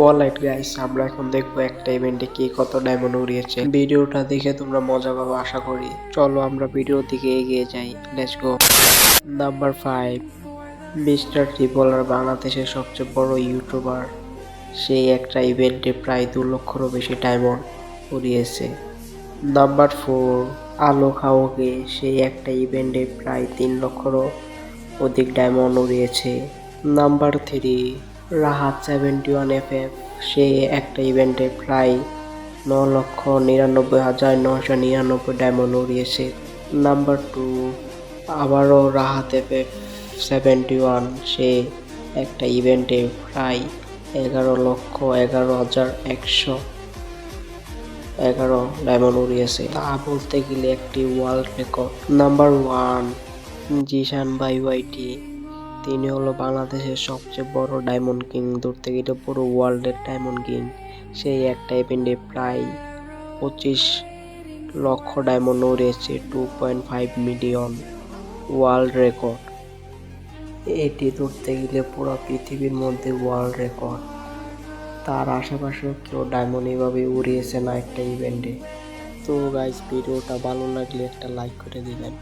ওয়ালাইট guys আমরা এখন দেখব একটা ইভেন্টে কে কত ডায়মন্ড উড়িয়েছে। ভিডিওটা দেখে তোমরা মজা পাবো, আশা করি। চলো আমরা ভিডিওর দিকে এগিয়ে যাই। Let's go number five mister Tripler বাংলাদেশের সবচেয়ে বড় ইউটিউবার সেই একটা ইভেন্টে প্রায় দু লক্ষরও বেশি ডায়মন্ড উড়িয়েছে। নাম্বার ফোর আলো খাওকে সেই একটা ইভেন্টে প্রায় তিন লক্ষরও অধিক diamond উড়িয়েছে। Number three Rahat seventy one F F সে একটা ইভেন্টে প্রায় ন লক্ষ নিরানব্বই হাজার নশো নিরানব্বই ডায়মন্ড উড়িয়েছে। নাম্বার টু আবারও Rahat F F seventy one সে একটা ইভেন্টে প্রায় এগারো লক্ষ এগারো হাজার একশো এগারো ডায়মন্ড উড়িয়েছে। তা বলতে গেলে একটি world record number one Zishan by YT তিনি হলো বাংলাদেশের সবচেয়ে বড় ডায়মন্ড কিং। ধরতে গেলে পুরো ওয়ার্ল্ডের ডায়মন্ড কিং। সেই একটা ইভেন্টে প্রায় পঁচিশ লক্ষ diamond উড়িয়েছে two point five million world record এটি ধরতে গেলে পুরো পৃথিবীর মধ্যে ওয়ার্ল্ড রেকর্ড তার আশেপাশেও কেউ ডায়মন্ড এভাবে উড়িয়েছে না একটা ইভেন্টে তো গাইস ভিডিওটা ভালো লাগলে একটা লাইক করে দিবেন।